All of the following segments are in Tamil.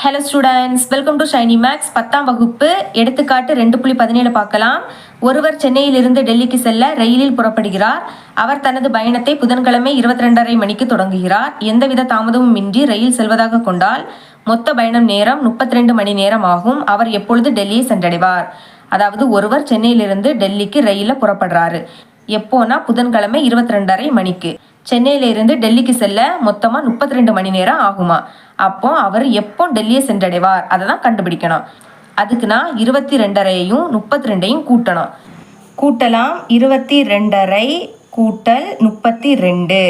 Hello students welcome to Shiny Max பத்தாம் வகுப்பு. எடுத்துக்காட்டு ரெண்டு புள்ளி பதினேழு பார்க்கலாம். ஒருவர் சென்னையிலிருந்து டெல்லிக்கு செல்ல ரயிலில் புறப்படுகிறார். அவர் தனது பயணத்தை புதன்கிழமை இருபத்தி ரெண்டரை மணிக்கு தொடங்குகிறார். எந்தவித தாமதமும் இன்றி ரயில் செல்வதாக கொண்டால் மொத்த பயணம் நேரம் முப்பத்தி ரெண்டு மணி நேரம் ஆகும். அவர் எப்பொழுது டெல்லியை சென்றடைவார்? அதாவது ஒருவர் சென்னையிலிருந்து டெல்லிக்கு ரயிலில் புறப்படுறாரு. எப்போனா புதன்கிழமை இருபத்தி ரெண்டரை மணிக்கு. சென்னையிலேருந்து டெல்லிக்கு செல்ல மொத்தமாக முப்பத்தி ரெண்டு மணி நேரம் ஆகுமா? அப்போ அவர் எப்போ டெல்லியை சென்றடைவார்? அதை தான் கண்டுபிடிக்கணும். அதுக்கு நான் இருபத்தி ரெண்டரையையும் முப்பத்தி ரெண்டையும் கூட்டணும். கூட்டலாம் இருபத்தி ரெண்டரை கூட்டல் முப்பத்தி ரெண்டு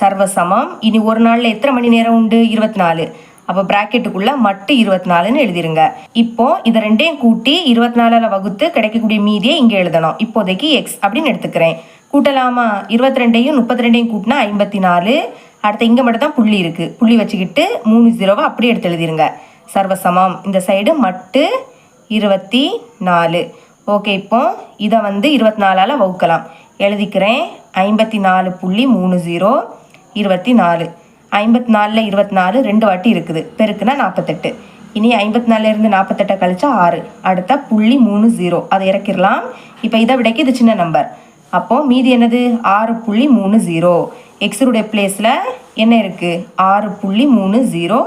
சர்வசமம். இனி ஒரு நாளில் எத்தனை மணி நேரம் உண்டு? இருபத்தி நாலு அப்போ ப்ராக்கெட்டுக்குள்ளே மட்டு இருபத்தி நாலுன்னு எழுதிருங்க. இப்போ இதை ரெண்டையும் கூட்டி இருபத்தி நாலில் வகுத்து கிடைக்கக்கூடிய மீதியை இங்கே எழுதணும். இப்போதைக்கு எக்ஸ் அப்படின்னு எடுத்துக்கிறேன். கூட்டலாமா? இருபத்தி ரெண்டையும் முப்பத்தி ரெண்டையும் கூட்டினா ஐம்பத்தி நாலு அடுத்து இங்கே மட்டும் தான் புள்ளி இருக்குது புள்ளி வச்சுக்கிட்டு மூணு ஜீரோவை அப்படியே எடுத்து எழுதிருங்க. சர்வசமம். இந்த சைடு மட்டு இருபத்தி நாலு ஓகே இப்போ இதை வந்து இருபத்தி நாலால் வகுக்கலாம். எழுதிக்கிறேன். ஐம்பத்தி நாலு புள்ளி மூணு ஜீரோ இருபத்தி நாலு ஐம்பத்தி நாலில் இருபத்தி நாலு ரெண்டு வாட்டி இருக்குது. பெருக்குனா நாற்பத்தெட்டு இனி ஐம்பத்தி நாலுலேருந்து நாற்பத்தெட்டை கழிச்சா ஆறு. அடுத்த புள்ளி மூணு ஜீரோ. அதை இறக்கிடலாம். இப்போ இதை விடைக்கு இது சின்ன நம்பர் அப்போ மீதி என்னது? ஆறு புள்ளி மூணு ஜீரோ. எக்ஸருடைய பிளேஸில் என்ன இருக்குது ஆறு புள்ளி மூணு ஜீரோ.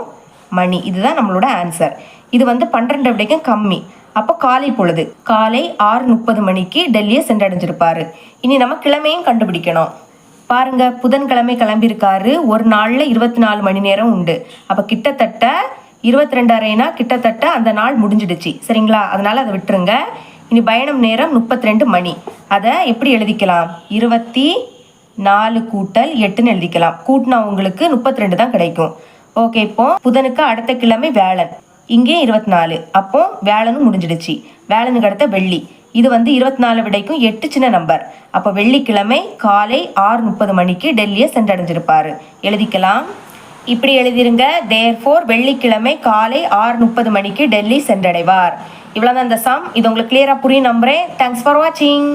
மணி. இதுதான் நம்மளோட ஆன்சர் இது வந்து பன்னிரெண்டு விடைக்கும் கம்மி. அப்போ காலை பொழுது. காலை ஆறு முப்பது மணிக்கு டெல்லியை சென்றடைஞ்சிருப்பாரு. இனி நம்ம கிழமையும் கண்டுபிடிக்கணும். பாருங்க புதன்கிழமை கிளம்பியிருக்காரு. ஒரு நாளில் இருபத்தி நாலு மணி நேரம் உண்டு. அப்போ கிட்டத்தட்ட இருபத்தி ரெண்டாயிரம்னா கிட்டத்தட்ட அந்த நாள் முடிஞ்சிடுச்சு. சரிங்களா? அதனால அதை விட்டுருங்க. இனி பயணம் நேரம் முப்பத்தி ரெண்டு மணி. அதை எப்படி எழுதிக்கலாம்? இருபத்தி நாலு கூட்டல் எட்டுன்னு எழுதிக்கலாம். கூட்டினா உங்களுக்கு முப்பத்தி ரெண்டு தான் கிடைக்கும். ஓகே இப்போ புதனுக்கு அடுத்த கிழமை வேளன். இங்கே இருபத்தி நாலு அப்போ வேளனும் முடிஞ்சிடுச்சு. வேளனுக்கு அடுத்த வெள்ளி. இது வந்து இருபத்தி நாலு விடைக்கும் எட்டு சின்ன நம்பர். அப்போ வெள்ளிக்கிழமை காலை ஆறு முப்பது மணிக்கு டெல்லியை சென்றடைஞ்சிருப்பாரு. எழுதிக்கலாம். இப்படி எழுதிருங்க. தேர் ஃபோர் வெள்ளிக்கிழமை காலை ஆறு முப்பது மணிக்கு டெல்லி சென்றடைவார். இவ்வளோதான் இந்த சாம் இது உங்களுக்கு கிளியராக புரியும் நம்புறேன். தேங்க்ஸ் ஃபார் வாட்சிங்